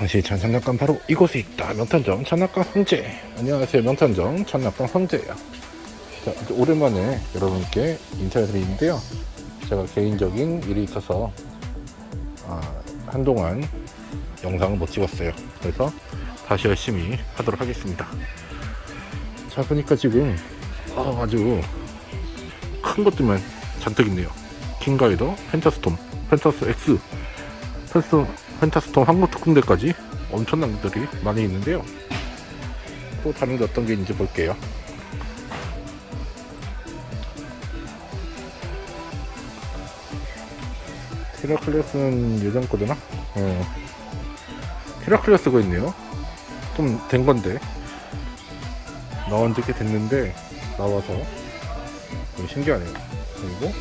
당신이 찾은 장난감 바로 이곳에 있다. 명탄정 장난감 황제. 안녕하세요. 명탄정 장난감 황제예요. 자, 오랜만에 여러분께 인사드리는데요. 제가 개인적인 일이 있어서 아, 한동안 영상을 못 찍었어요. 그래서 다시 열심히 하도록 하겠습니다. 자, 보니까 지금 아, 아주 큰 것들만 잔뜩 있네요. 킹가이더, 펜타스톰, 펜타스 X, 펜타스, 펜타스톰 항구특공대까지 엄청난 것들이 많이 있는데요. 또 다른 게 어떤 게 있는지 볼게요. 테라클레스는 예전 거잖아? 어. 테라클레스가 있네요. 좀 된 건데. 나온 지 꽤 됐는데, 나와서. 되게 신기하네요. 그리고,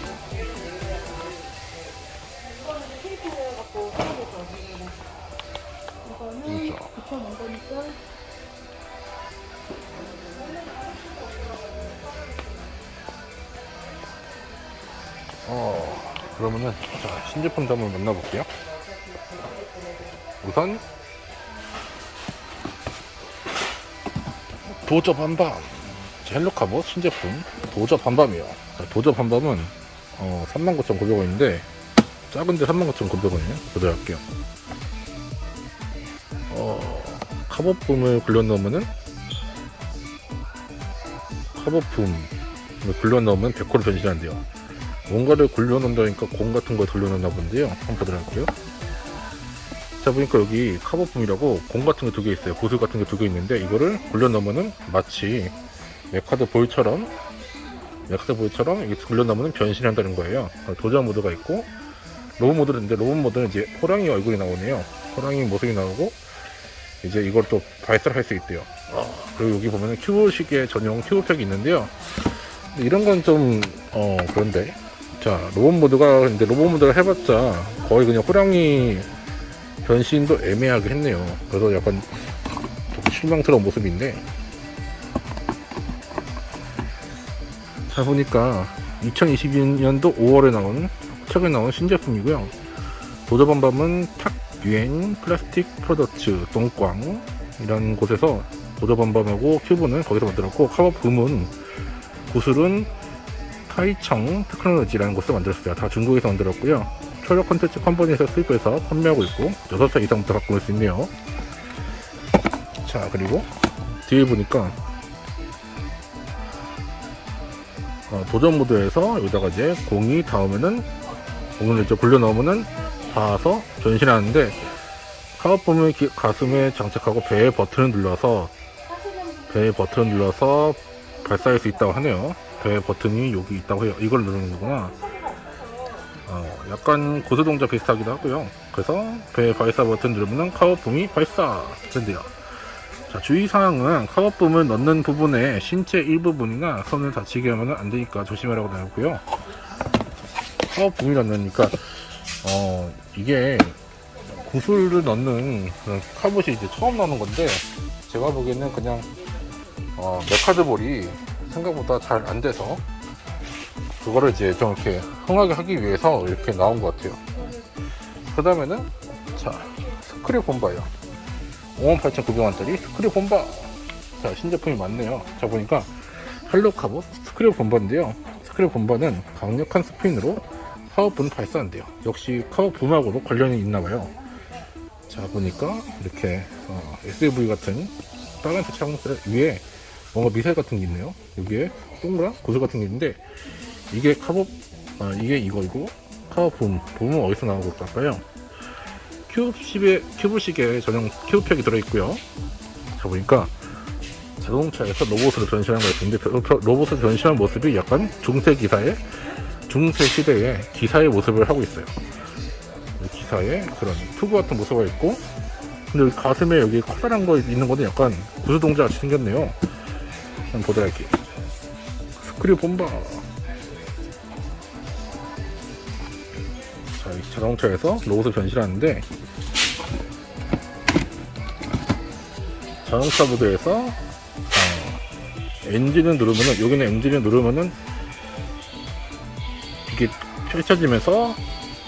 어, 그러면은, 자, 신제품도 한번 만나볼게요. 우선, 도저 반밤. 헬로카보 신제품, 도저 반밤이요. 자, 도저 반밤은, 어, 39,900원인데, 작은데 39,900원이에요. 보도할게요. 어, 카보품을 굴려 넣으면은, 카보품을 굴려 넣으면 100호로 변신한대요. 뭔가를 굴려 놓는다니까 공 같은 걸 돌려 놓나 본데요. 한번 할게요. 자, 보니까 여기 카보품이라고 공 같은 게 두 개 있어요. 구슬 같은 게 두 개 있는데, 이거를 굴려 넣으면은 마치 메카드 볼처럼, 메카드 볼처럼 이게 굴려 넣으면 변신한다는 거예요. 도전 모드가 있고, 로봇 모드가 있는데, 로봇 모드는 이제 호랑이 얼굴이 나오네요. 호랑이 모습이 나오고, 이제 이걸 또 발사를 할 수 있대요. 그리고 여기 보면은 큐브식의 전용 큐브팩이 있는데요. 이런 건 좀, 어, 그런데. 자, 로봇 모드가, 근데 로봇 모드를 해봤자 거의 그냥 호랑이 변신도 애매하게 했네요. 그래서 약간 좀 실망스러운 모습인데. 자, 보니까 2022년도 5월에 나온, 최근에 나온 신제품이고요. 도저밤밤은 탁 유행 플라스틱 프로덕츠 똥꽝 이런 곳에서 도저밤밤하고 큐브는 거기서 만들었고 카바붐은 구슬은 타이청 테크놀로지라는 곳에서 만들었어요. 다 중국에서 만들었고요. 초력 콘텐츠 컴퍼니에서 수입해서 판매하고 있고 6살 이상부터 갖고 올 수 있네요. 자 그리고 뒤에 보니까 어, 도전 모드에서 여기다가 이제 공이 닿으면은 공을 이제 굴려 넣으면은 닿아서 변신하는데 카우폼을 기- 가슴에 장착하고 배의 버튼을 눌러서 배의 버튼을 눌러서 발사할 수 있다고 하네요. 배 버튼이 여기 있다고 해요. 이걸 누르는 거구나. 어, 약간 고수 동작 비슷하기도 하고요. 그래서 배 발사 버튼 누르면 카우폼이 발사 된대요. 자, 주의사항은 카우폼을 넣는 부분에 신체 일부분이나 손을 다치게 하면 안 되니까 조심하라고 나오고요. 카우폼이 넣으니까 어, 이게 구슬을 넣는 카봇이 이제 처음 나오는 건데 제가 보기에는 그냥 어, 메카드볼이 생각보다 잘 안 돼서 그거를 이제 좀 이렇게 흥하게 하기 위해서 이렇게 나온 것 같아요. 그 다음에는 자 스크류 본바요. 58,900원짜리 스크류 본바. 자 신제품이 많네요. 자 보니까 헬로 카봇 스크류 본바인데요. 스크류 본바는 강력한 스핀으로 카우분을 발사한대요. 역시 카우분하고도 관련이 있나봐요. 자 보니까 이렇게 어, SUV 같은 빨간색 차량들 위에 뭔가 미사일 같은 게 있네요. 여기에 동그란 구슬 같은 게 있는데 이게 카보 아, 이게 이거이고 카우분 붐은 어디서 나온 걸까요? 큐브식의 큐브식의 전용 큐브팩이 들어있고요. 자 보니까 자동차에서 로봇으로 변신한 거였는데 로봇으로 변신한 모습이 약간 중세 기사의 중세 시대의 기사의 모습을 하고 있어요. 기사의 그런 투구 같은 모습가 있고, 근데 가슴에 여기 커다란 거 있는 거는 약간 구슬 동자 같이 생겼네요. 한번 보도록 할게요. 스크류 본바. 자, 이 자동차에서 로봇을 변신하는데, 자동차 모드에서, 어, 엔진을 누르면은, 여기는 엔진을 누르면은, 이게 펼쳐지면서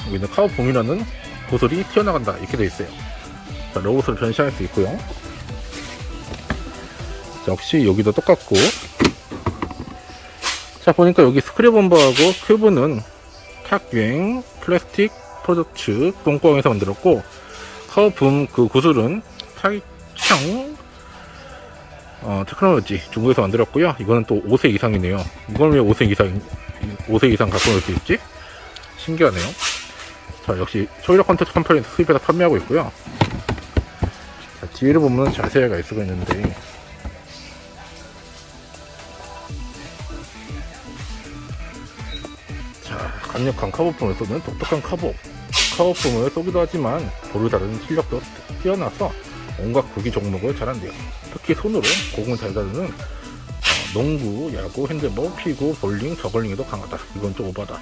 여기는 카우봉이라는 구슬이 튀어나간다 이렇게 돼 있어요. 자, 로봇으로 변신할 수 있고요. 역시 여기도 똑같고. 자, 보니까 여기 스크류범버하고 큐브는 탁유행 플라스틱 프로덕츠 뽕뽕에서 만들었고, 카우붐 그 구슬은 타이창 어, 테크놀로지 중국에서 만들었고요. 이거는 또 5세 이상이네요. 이걸 왜 5세 이상, 5세 이상 갖고 놀수 있지? 신기하네요. 자, 역시 초이력 컨텐츠 컴퍼니에서 수입해서 판매하고 있고요. 자, 뒤를 보면 자세히가 수가 있는데, 자, 강력한 카보품을 쏘는 독특한 카보. 카보품을 쏘기도 하지만 볼을 다루는 실력도 뛰어나서 온갖 구기 종목을 잘한대요. 특히 손으로 공을 잘 다루는 어, 농구, 야구, 핸드볼, 피구, 볼링, 저글링에도 강하다. 이건 좀 오바다.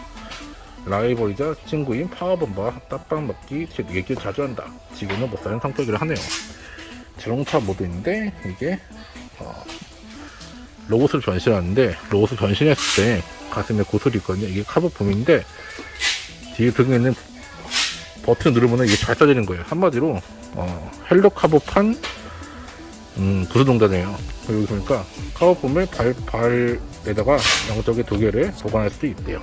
라이벌이자 친구인 파워범바 딱방 먹기 얘기 자주 한다. 지구는 못 사는 성격이라 하네요. 자동차 모드인데 이게 어, 로봇을 변신하는데 로봇을 변신했을 때 가슴에 고슬이 있거든요. 이게 카보품인데 뒤에 등에는 버튼 누르면 이게 잘 써지는 거예요. 한마디로 어, 헬로 카보판 음, 부수동자네요. 여기 보니까 카보품을 발, 발에다가 양쪽에 두 개를 보관할 수도 있대요.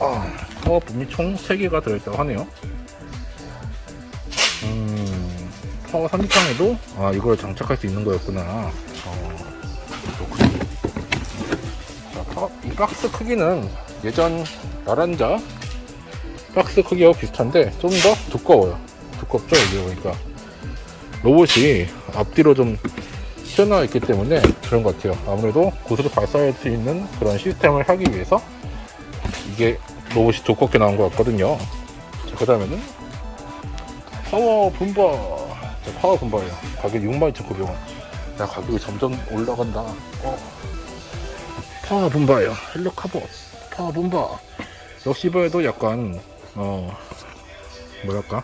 아, 파워품이 총 3개가 들어있다고 하네요. 음, 파워 3창에도, 아, 이걸 장착할 수 있는 거였구나. 어, 박스 크기는 예전 나란자 박스 크기와 비슷한데 좀 더 두꺼워요. 두껍죠, 이게 보니까. 로봇이 앞뒤로 좀 튀어나와 있기 때문에 그런 것 같아요. 아무래도 고스로 발사할 수 있는 그런 시스템을 하기 위해서 이게 로봇이 두껍게 나온 것 같거든요. 자, 그 다음에는 파워. 자, 파워 분바예요. 가격 62,900원. 야, 가격이 점점 올라간다. 어. 파워 분바예요. 헬로 카보. 파워 분바. 역시 이번에도 약간, 어, 뭐랄까.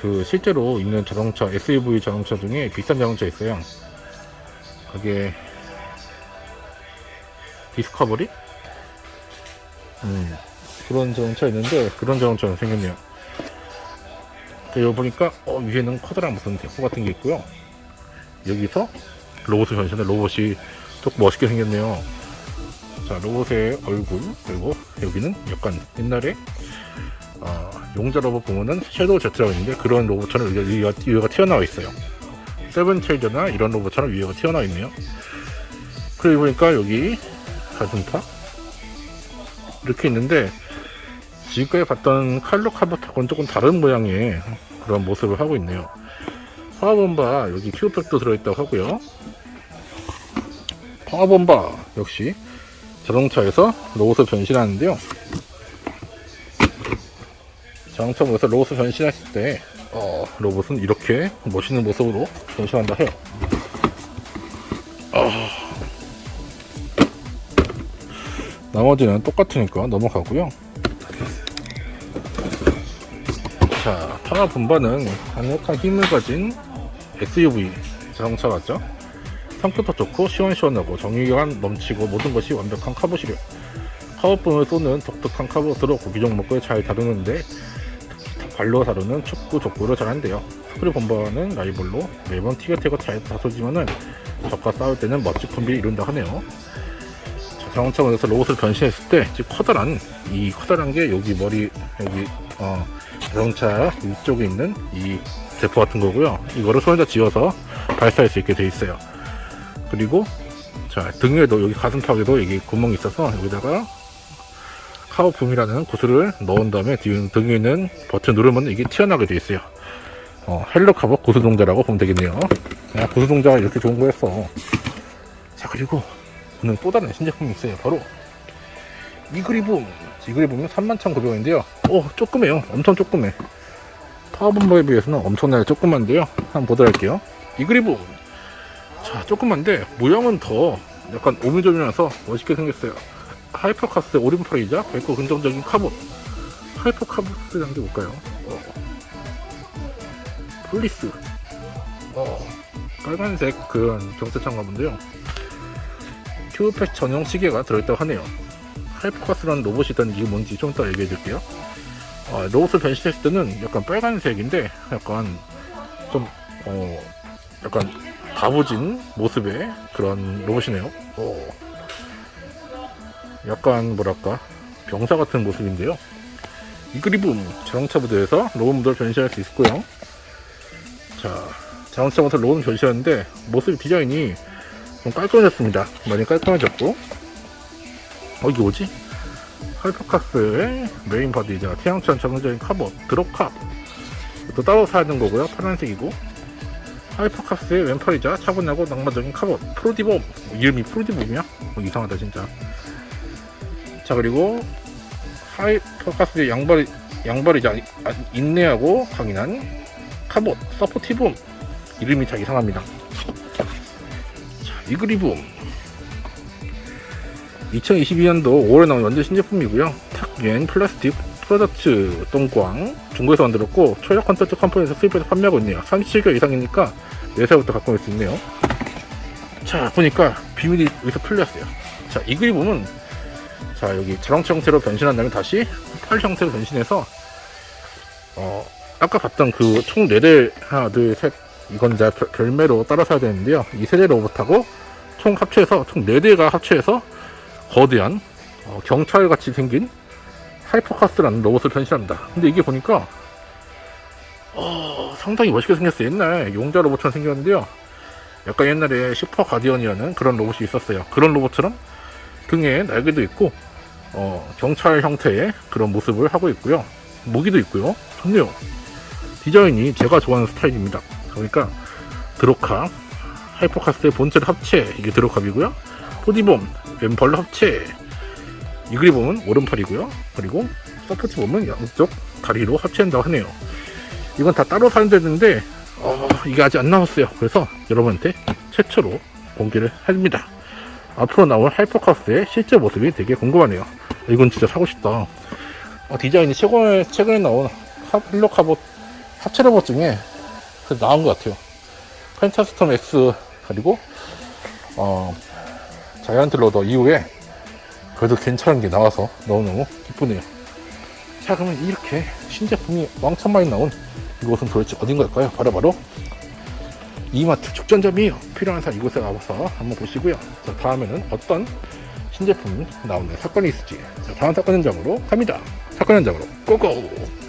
그, 실제로 있는 자동차, SUV 자동차 중에 비싼 자동차 있어요. 그게, 디스커버리? 음, 그런 자동차 있는데 그런 자동차가 생겼네요. 자, 여기 보니까 어, 위에는 커다란 무슨 대포 같은 게 있고요. 여기서 로봇을 변신해 로봇이 조금 멋있게 생겼네요. 자 로봇의 얼굴 그리고 여기는 약간 옛날에 어, 용자 로봇 보면은 섀도우 제트라고 있는데 그런 로봇처럼 위가, 위가, 튀어나와 있어요. 세븐 체이저나 이런 로봇처럼 위가 튀어나와 있네요. 그리고 보니까 여기 가슴팍 이렇게 있는데 지금까지 봤던 칼로 카보타고는 조금 다른 모양의 그런 모습을 하고 있네요 파워범바 여기 큐백도 들어있다고 하고요 파워범바 역시 자동차에서 로봇을 변신하는데요 자동차 모에서 로봇을 변신했을 때 어, 로봇은 이렇게 멋있는 모습으로 변신한다 해요 나머지는 똑같으니까 넘어가고요. 자, 파워 분바는 강력한 힘을 가진 SUV 자동차 같죠? 성격도 좋고 시원시원하고 정의감 넘치고 모든 것이 완벽한 카봇이래요. 카봇분을 쏘는 독특한 카봇으로 고기 종목을 잘 다루는데 발로 다루는 축구, 족구를 잘한대요. 스크류 본바는 라이벌로 매번 티격태격 잘 다투지만은 적과 싸울 때는 멋진 콤비를 이룬다 하네요. 자동차에서 로봇을 변신했을 때 커다란 이 커다란 게 여기 머리 여기 어 자동차 위쪽에 있는 이 대포 같은 거고요. 이거를 손에다 쥐어서 발사할 수 있게 돼 있어요. 그리고 자 등에도 여기 가슴팍에도 여기 구멍이 있어서 여기다가 카우품이라는 구슬을 넣은 다음에 뒤 등에 있는 버튼 누르면 이게 튀어나오게 돼 있어요. 어, 헬로 카보 구슬 동자라고 보면 되겠네요. 야, 구슬 동자가 이렇게 좋은 거였어. 자 그리고 오늘 또 다른 신제품이 있어요. 바로 이 그리붐. 이 그리붐은 31,900원인데요. 오, 조그매요. 엄청 조그매. 파워범버에 비해서는 엄청나게 조그만데요. 한번 보도록 할게요. 이 그리붐. 자, 조그만데 모양은 더 약간 오밀조밀해서 멋있게 생겼어요. 하이퍼카스 오림팔이자 밝고 긍정적인 카봇. 하이퍼카보스라는 게 뭘까요? 어. 폴리스. 어. 빨간색 그런 경찰차인가 본데요. 큐팩 전용 시계가 들어있다고 하네요. 하이퍼카스라는 로봇이 있다는 이게 뭔지 좀 이따 얘기해 줄게요. 어, 로봇을 변신했을 때는 약간 빨간색인데 약간 좀 어, 약간 다부진 모습의 그런 로봇이네요. 어, 약간 뭐랄까 병사 같은 모습인데요. 이그리붐 자동차 부대에서 로봇 모델 변신할 수 있고요. 자, 자동차 모델 로봇 변신하는데 모습 디자인이 좀 깔끔해졌습니다. 많이 깔끔해졌고, 어 이게 뭐지? 하이퍼카스의 메인 바디이자 태양천 정상적인 카본 드롭캅 또 따로 사야 되는 거고요. 파란색이고 하이퍼카스의 왼팔이자 차분하고 낭만적인 카본 프로디봄 이름이 프로디봄이야? 어, 이상하다 진짜. 자 그리고 하이퍼카스의 양발 양발이자 아, 인내하고 강인한 카본 서포티봄 이름이 다 이상합니다. 자 이그리봄 2022년도 5월에 나온 연재 신제품이고요. 탁 유엔 플라스틱 프로덕트 똥꽝 중국에서 만들었고 초약 컨텐츠 컴퍼니에서 수입해서 판매하고 있네요. 37개월 이상이니까 4살부터 갖고 올 수 있네요. 자 보니까 비밀이 여기서 풀렸어요. 자이 그림 보면 자 여기 자동차 형태로 변신한 다음에 다시 팔 형태로 변신해서 어 아까 봤던 그 총 4대 하나 둘셋 이건 이제 별- 별매로 따라 사야 되는데요. 이 세대 로봇하고 총 합쳐서 총 4대가 합쳐서 거대한 어, 경찰 같이 생긴 하이퍼카스라는 로봇을 변신합니다. 근데 이게 보니까 어, 상당히 멋있게 생겼어요. 옛날 용자 로봇처럼 생겼는데요. 약간 옛날에 슈퍼 가디언이라는 그런 로봇이 있었어요. 그런 로봇처럼 등에 날개도 있고 어, 경찰 형태의 그런 모습을 하고 있고요. 무기도 있고요. 좋네요. 디자인이 제가 좋아하는 스타일입니다. 그러니까 드로카 하이퍼카스의 본체 합체 이게 드로캅이고요. 포디봄 왼팔 합체 이글이 보면 오른팔이고요. 그리고 서포트 보면 양쪽 다리로 합체한다고 하네요. 이건 다 따로 사야 되는데 어, 이게 아직 안 나왔어요. 그래서 여러분한테 최초로 공개를 합니다. 앞으로 나올 하이퍼카스의 실제 모습이 되게 궁금하네요. 이건 진짜 사고 싶다. 어, 디자인이 최근에, 최근에 나온 하- 헬로 카봇 합체 로봇 중에 그 나은 것 같아요. 펜타스톰 X 그리고 어, 자이언트 로더 이후에 그래도 괜찮은 게 나와서 너무너무 기쁘네요. 자, 그러면 이렇게 신제품이 왕창 많이 나온 이곳은 도대체 어딘 걸까요? 바로바로 이마트 축전점이에요. 필요한 사람 이곳에 가서 한번 보시고요. 자, 다음에는 어떤 신제품이 나오는 사건이 있을지 자, 다음 사건 현장으로 갑니다. 사건 현장으로 고고!